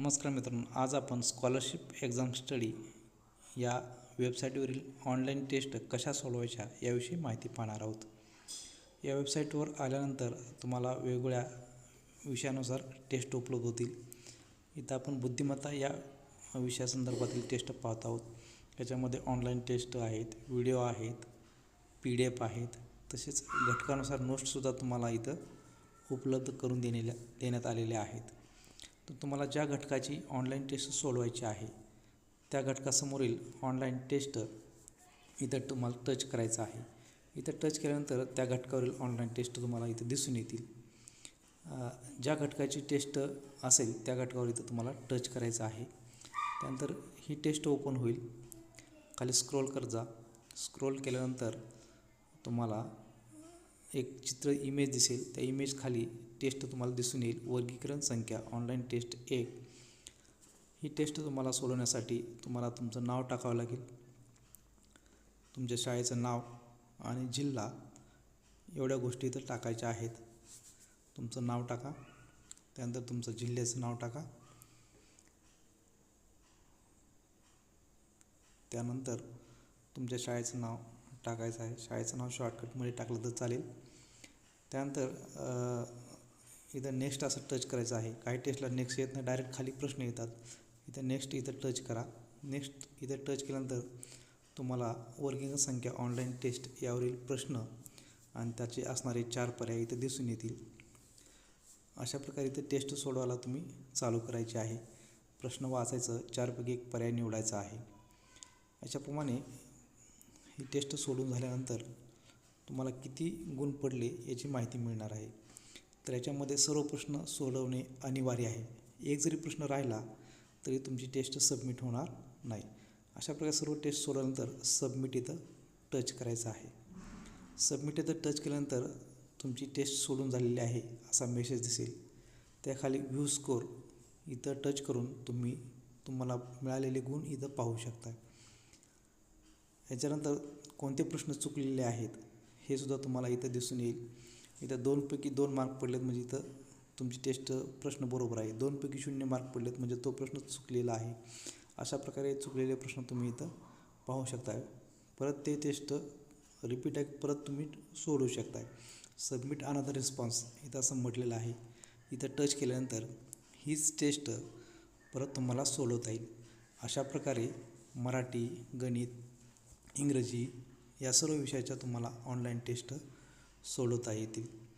नमस्कार मित्रांनो आज आपण स्कॉलरशिप एक्झाम स्टडी या वेबसाईटवरील ऑनलाईन टेस्ट कशा सोडवायच्या याविषयी माहिती पाहणार आहोत. या वेबसाईटवर आल्यानंतर तुम्हाला वेगवेगळ्या विषयानुसार टेस्ट उपलब्ध होतील. इथं आपण बुद्धिमत्ता या विषयासंदर्भातील टेस्ट पाहत आहोत. याच्यामध्ये ऑनलाईन टेस्ट आहेत व्हिडिओ आहेत पी डी एफ आहेत तसेच घटकानुसार नोट्ससुद्धा तुम्हाला इथं उपलब्ध करून देण्याल्या देण्यात आलेल्या आहेत. तर तुम्हाला ज्या घटकाची ऑनलाईन टेस्ट सोडवायची आहे त्या घटकासमोरील ऑनलाईन टेस्ट इथं तुम्हाला टच करायचं आहे. इथं टच केल्यानंतर त्या घटकावरील ऑनलाईन टेस्ट तुम्हाला इथं दिसून येतील. ज्या घटकाची टेस्ट असेल त्या घटकावर इथं तुम्हाला टच करायचं आहे. त्यानंतर ही टेस्ट ओपन होईल. खाली स्क्रोल कर जा. स्क्रोल केल्यानंतर तुम्हाला एक चित्र इमेज दिसेल. त्या इमेज खाली टेस्ट तुम्हाला दिसून येईल. वर्गीकरण संख्या ऑनलाईन टेस्ट एक. ही टेस्ट तुम्हाला सोडवण्यासाठी तुम्हाला तुमचं नाव टाकावं लागेल. तुमच्या शाळेचं नाव आणि जिल्हा एवढ्या गोष्टी इथं टाकायच्या आहेत. तुमचं नाव टाका. त्यानंतर तुमचं जिल्ह्याचं नाव टाका. त्यानंतर तुमच्या शाळेचं नाव टाकायचं आहे. शाळेचं नाव शॉर्टकटमध्ये टाकलं तर चालेल. त्यानंतर इथं नेक्स्ट असं टच करायचं आहे. काही टेस्टला नेक्स्ट येत नाही. डायरेक्ट खाली प्रश्न येतात. इथं नेक्स्ट इथं टच करा. नेक्स्ट इथं टच केल्यानंतर तुम्हाला वर्गीय संख्या ऑनलाईन टेस्ट यावरील प्रश्न आणि त्याचे असणारे चार पर्याय इथं दिसून येतील. अशा प्रकारे इथं टेस्ट सोडवायला तुम्ही चालू करायचे आहे. प्रश्न वाचायचं. चारपैकी एक पर्याय निवडायचा आहे. याच्याप्रमाणे ही टेस्ट सोडून झाल्यानंतर तुम्हाला किती गुण पडले याची माहिती मिळणार आहे. तर याच्यामध्ये सर्व प्रश्न सोडवणे अनिवार्य आहे. एक जरी प्रश्न राहिला तरी तुमची टेस्ट सबमिट होणार नाही. अशा प्रकारे सर्व टेस्ट सोडल्यानंतर सबमिट इथं टच करायचं आहे. सबमिट इथं टच केल्यानंतर तुमची टेस्ट सोडून झालेली आहे असा मेसेज दिसेल. त्याखाली व्ह्यू स्कोर इथं टच करून तुम्ही तुम्हाला मिळालेले गुण इथं पाहू शकता. याच्यानंतर कोणते प्रश्न चुकलेले आहेत हे सुद्धा तुम्हाला इथं दिसून येईल. इथं दोनपैकी दोन मार्क पडलेत म्हणजे इथं तुमची टेस्ट प्रश्न बरोबर आहे. दोनपैकी शून्य मार्क पडलेत म्हणजे तो प्रश्न चुकलेला आहे. अशा प्रकारे चुकलेले प्रश्न तुम्ही इथं पाहू शकता परत ते टेस्ट रिपीट आहे परत तुम्ही सोडवू शकताय. सबमिट अनदर रिस्पॉन्स इथं असं म्हटलेलं आहे. इथं टच केल्यानंतर हीच टेस्ट परत तुम्हाला सोडवता येईल. अशा प्रकारे मराठी गणित इंग्रजी या सर्व विषयाच्या तुम्हाला ऑनलाईन टेस्ट सोडवता येतील.